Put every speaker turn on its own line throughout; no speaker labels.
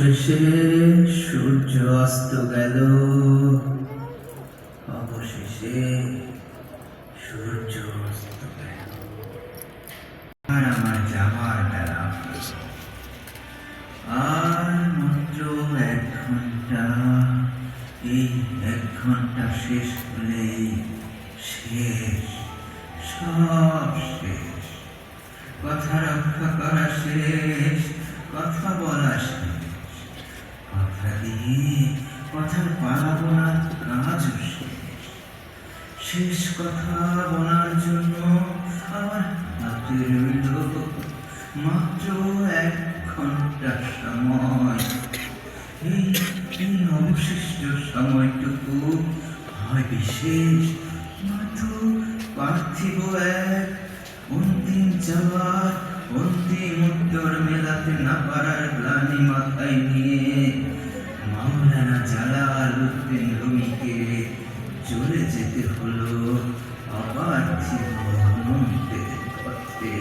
অবশেষে সূর্য অস্ত গেল। শেষ কথা বলার জন্য আমার হাতে রইল মাত্র এক ঘণ্টা সময়। এই অবশিষ্ট সময়টুকু হয় বিশেষ মাত্র পার্থিব এক অন্তিম যাওয়ার অন্তিম উত্তর মেলাতে না পারার গ্লানি মাথায় নিয়ে মাওলানা জালাল উদ্দিন রুমিকে চলে যেতে হলো। অপার্থিব অনন্তের পথে।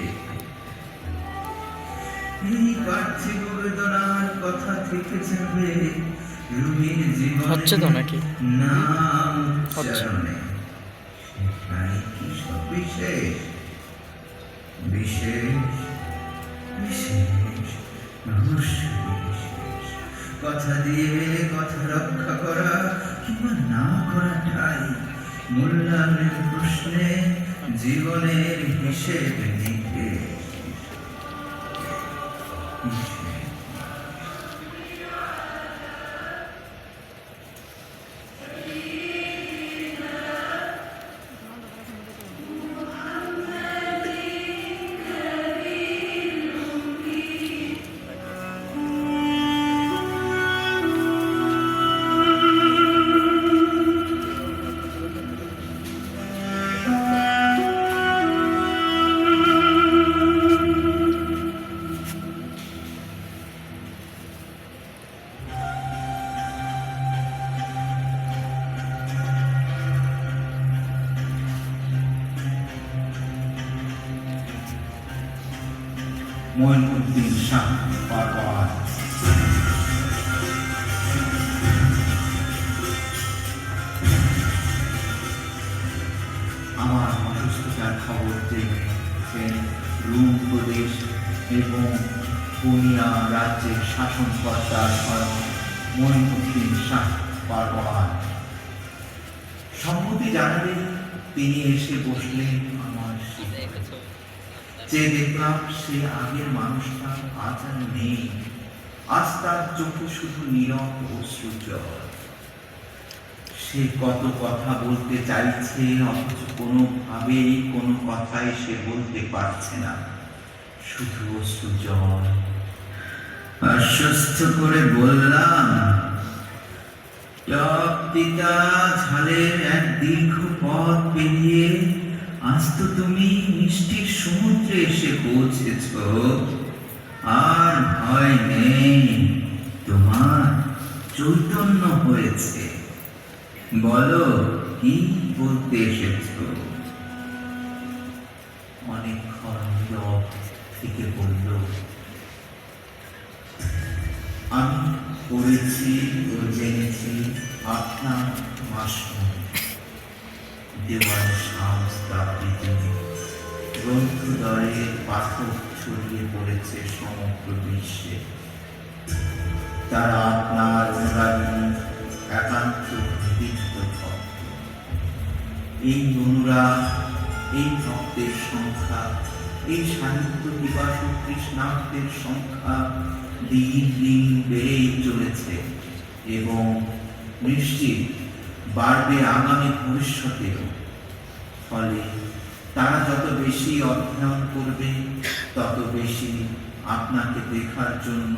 এই পার্থিব বেদনার কথা থেকে যাবে। রুমির জীবনে
হচ্ছে তো নাকি?
নাম উচ্চারণে। সেটাই কি সব বিশেষ? বিশেষ? বিশেষ? কথা দিয়ে কথা রক্ষা করা। মূল্যায়নের প্রশ্নে জীবনের হিসেবে নিকেশ খবর জেনেছেন রুম প্রদেশ এবং পুনিয়া রাজ্যের শাসনকর্তা স্বয়ং মঈনুদ্দিন শাহ পারওয়ার সম্মতি জানালে তিনি এসে বসলেন আমার যে দেখলাম সে আগের মানুষটা আজ আর নেই। আজ তার চোখে শুধু নীরব অশ্রুজল সে কত কথা বলতে চাইছে, অথচ কোনোভাবেই কোনো কথাই সে বলতে পারছে না। শুধু অশ্রুজল আশ্বস্ত করে বললাম তিতা ঝালের এক দীর্ঘ পথ পেরিয়ে আজ তো তুমি মিষ্টির সমুদ্রে এসে পৌঁছেছ। আর ভয় নেই, তোমার চৈতন্য হয়েছে। বলো, কি বলতে এসেছ? অনেকক্ষণ থেকে বলল, আমি পড়েছি ও জেনেছি আপনার মাসুম ছড়িয়ে পড়েছে সমগ্র বিশ্বে। তারা আপনার অনুরাগী একান্ত ভক্ত এই অনুরাগ এই ভক্তের সংখ্যা, এই সাহিত্য বিভাষক কৃষ্ণার্থের সংখ্যা দিন দিন বেড়েই চলেছে এবং নিশ্চিত বাড়বে আগামী ভবিষ্যতেও। ফলে তারা যত বেশি অধ্যয়ন করবে, তত বেশি আপনাকে দেখার জন্য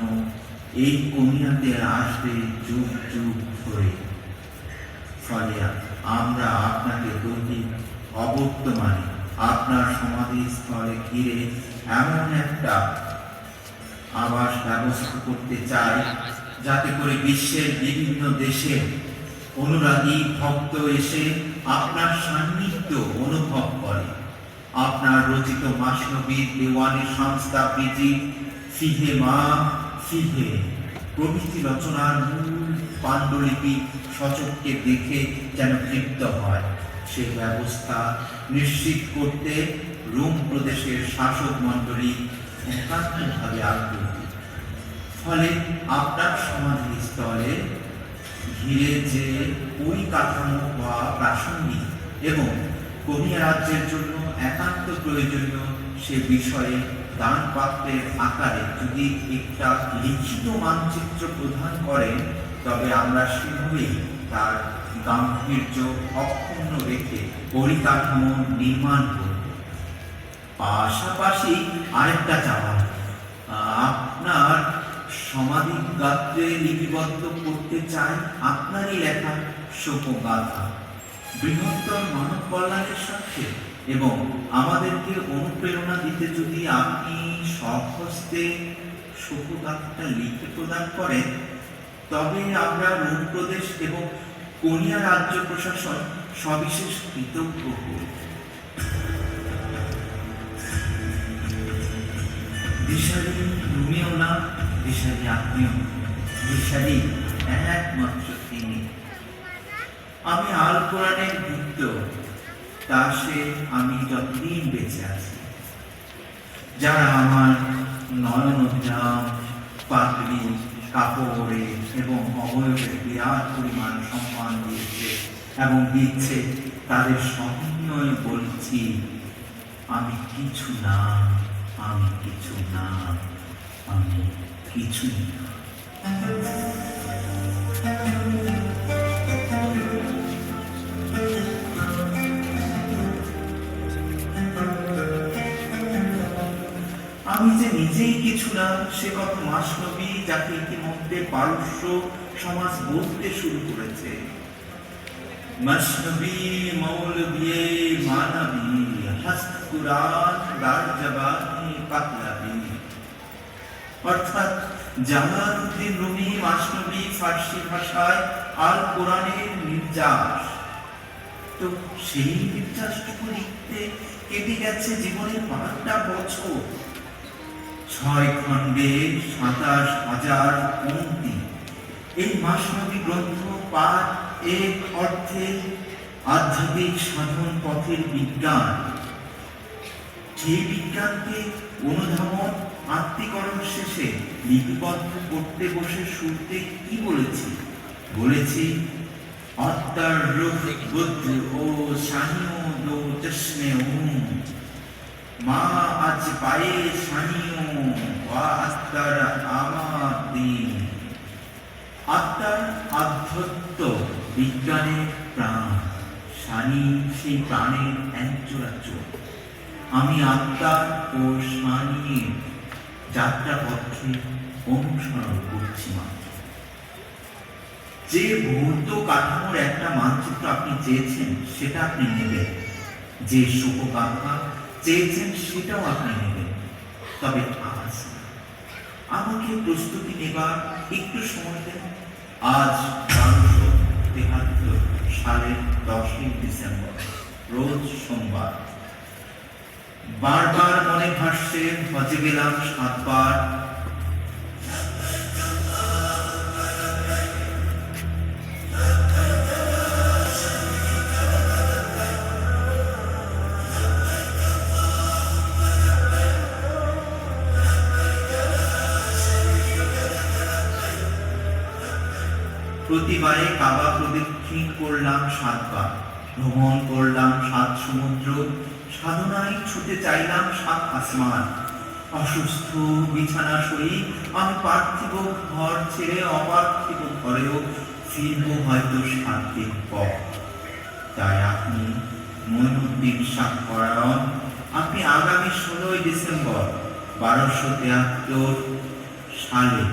এই কমিয়াতে আসবে যুগ যুগ ধরে ফলে আমরা আপনাকে দৈনিক অবর্তমানে আপনার সমাধিস্থলে ঘিরে এমন একটা আবাস ব্যবস্থা করতে চাই, যাতে করে বিশ্বের বিভিন্ন দেশে অনুরাগী ভক্ত এসে আপনার সান্নিধ্য অনুভব করে। আপনার রচিত মাসনবীর দেওয়ানি সংস্থা বিজি সিহে মা সিহে প্রভৃতি রচনার মূল পাণ্ডুলিপি সচককে দেখে যেন তৃপ্ত হয়। সে ব্যবস্থা নিশ্চিত করতে রোম প্রদেশের শাসক মণ্ডলী একান্তভাবে আগ্রহী। ফলে আপনার সমাধি স্থলে ঘিরে যে ওই কাঠামো বা প্রাসঙ্গিক এবং কোরিয়া রাজ্যের জন্য একান্ত প্রয়োজনীয় সে বিষয়ে দান পাত্রের আকারে যদি একটা লিখিত মানচিত্র প্রদান করেন, তবে আমরা সেভাবেই তার গাম্ভীর্য অক্ষুণ্ণ রেখে পরিকাঠামো নির্মাণ করব। পাশাপাশি আরেকটা চাওয়া, আপনার সমাধি গাত্রে লিপিবদ্ধ করতে চাই আপনারই লেখা শোকগাথা। বৃহত্তর মানব কল্যাণের সাথে এবং আমাদেরকে অনুপ্রেরণা দিতে যদি আপনি সহস্তে শোকগাথাটা লিখে প্রদান করেন, তবে আমরা রোম এবং কোরিয়া রাজ্য প্রশাসন সবিশেষ কৃতজ্ঞ হব দিশারি তুমিও না, দিশারি আপনিও দিশারি একমাত্র তিনি। আমি আল কোরআনের ভৃত্য তা আমি যতদিন বেঁচে আছি। যারা আমার নয়ন অভিরাম পাগড়ি, কাপড়ে এবং অবয়বে বিরাট পরিমাণ সম্মান দিয়েছে এবং দিচ্ছে, তাদের সবিনয় বলছি, আমি কিছু না, আমি কিছু না, আমি কিছুই না। আমি যে নিজেই কিছু না, সে কথা মাসনবী যাকে ইতিমধ্যে পারস্য সমাজ বলতে শুরু করেছে। মসনবী মৌলবিয়ে মানবী হস্ত কুরআন দার পাতলাবি অর্থাৎ জালালউদ্দিন রুমি মাসনবী ফার্সি ভাষায় আল কোরআনের নির্যাস। তো সেই নির্যাসটুকু লিখতে কেটে গেছে জীবনের পাঁচটা বছর। ছয় খণ্ডে সাতাশ হাজার পঙ্ক্তি এই মাসনবী গ্রন্থ পাঠ এক অর্থে আধ্যাত্মিক সাধন পথের বিজ্ঞান। সেই বিজ্ঞানকে অনুধাবন, আত্মীকরণ শেষে লিপিবদ্ধ করতে বসে শুনতে কি বলেছি? বলেছি আত্মার রূপ বুদ্ধ ও সানিও দো উম মা আজ পায়ে সানিও আত্মার আমার দিন আত্মার আধ্যত্ব বিজ্ঞানের প্রাণ, সানি সেই প্রাণের একজোড়া আমি আত্মার ও সানির যাত্রা পথে অনুসরণ করছি মাত্র যে ভৌত কাঠামোর একটা মানচিত্র আপনি চেয়েছেন, সেটা আপনি নেবেন। যে শোকগাথা চেয়েছেন সেটাও আপনি নেবেন। তবে আজ আমাকে প্রস্তুতি নেবার একটু সময় দেন। আজ বারোশো সালের দশই ডিসেম্বর, রোজ সোমবার। বারবার মনে ভাসছে, হজে গেলাম সাতবার। প্রতিবারে কাবা প্রদক্ষিণ করলাম সাতবার। ভ্রমণ করলাম সাত সমুদ্র, সাধনায় ছুটে চাইলাম সাত আসমান। অসুস্থ বিছানা সই আমি পার্থিব ঘর ছেড়ে অপার্থিব ঘরেও ফিরব হয়তো সাত দিন পর। তাই আপনি মইনুদ্দিন শাহ পরায়ণ আপনি আগামী ষোলোই ডিসেম্বর বারোশো তেহাত্তর সালে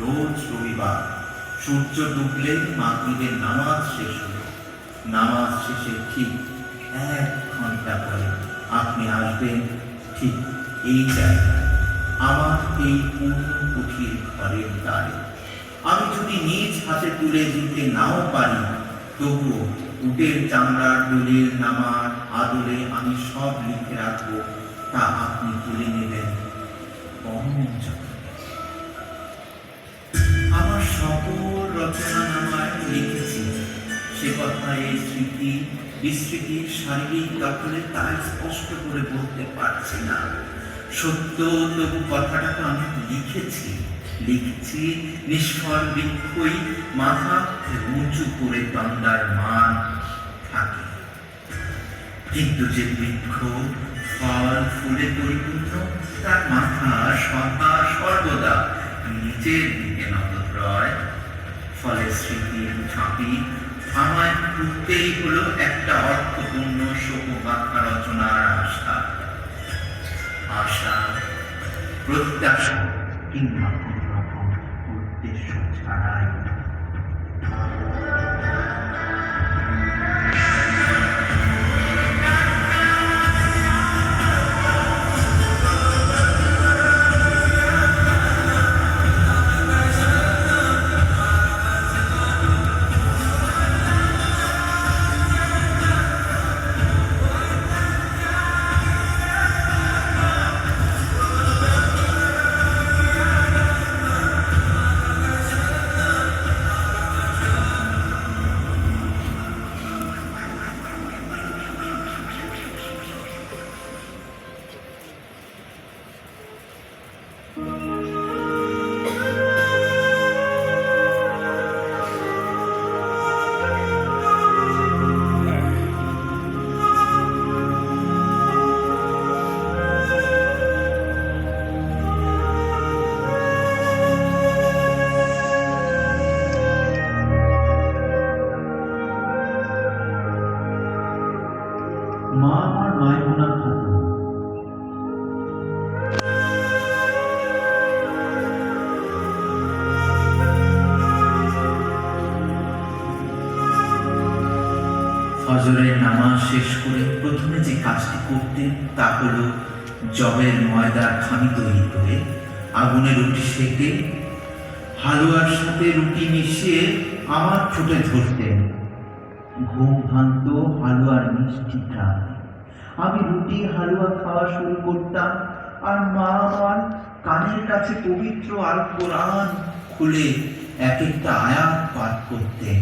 রোজ রবিবার সূর্য ডুবলে মাগরিবের নামাজ শেষ হলো নামাজ শেষে ঠিক এক ঘণ্টা পরে আপনি আসবেন ঠিক এই জায়গায়, আমার এই পূর্ণ কুঠির ঘরের দ্বারে আমি যদি নিজ হাতে তুলে দিতে নাও পারি, তবুও উটের চামড়ার দলিল নামার আদলে আমি সব লিখে রাখব, তা আপনি তুলে নেবেন। আমার সকল রচনা নামায় লিখেছি সে কথা এই স্মৃতি বিস্মৃতির শারীরিক দখলে তাই স্পষ্ট করে বলতে পারছি না সত্য তবু কথাটাকে আমি লিখেছি লিখেছি নিষ্ফল বৃক্ষই মাথা উঁচু করে তন্দার মান থাকে কিন্তু যে বৃক্ষ ফল ফুলে পরিপূর্ণ তার মাথা সদা সর্বদা নিচের দিকে নতদ্রয় ফলে স্মৃতির ঝাঁপি আমায় ঘুরতেই হলো একটা অর্থপূর্ণ শোকগাথা রচনার আশা আশা, প্রত্যাশা কিংবা কোনো রকম উদ্দেশ্য ছাড়াই। শেষ করে প্রথমে যে কাজটি করতেন তা হলো জবের ময়দার খামি তৈরি করে আগুনে রুটি সেকে হালুয়ার সাথে রুটি মিশিয়ে আমার ঠোঁটে ধরতেন। ঘুম ভাঙত হালুয়ার মিষ্টি ঘ্রাণে আমি রুটি, হালুয়া খাওয়া শুরু করতাম আর মা আমার কানের কাছে পবিত্র আল কোরআন খুলে এক একটা আয়াত পাঠ করতেন।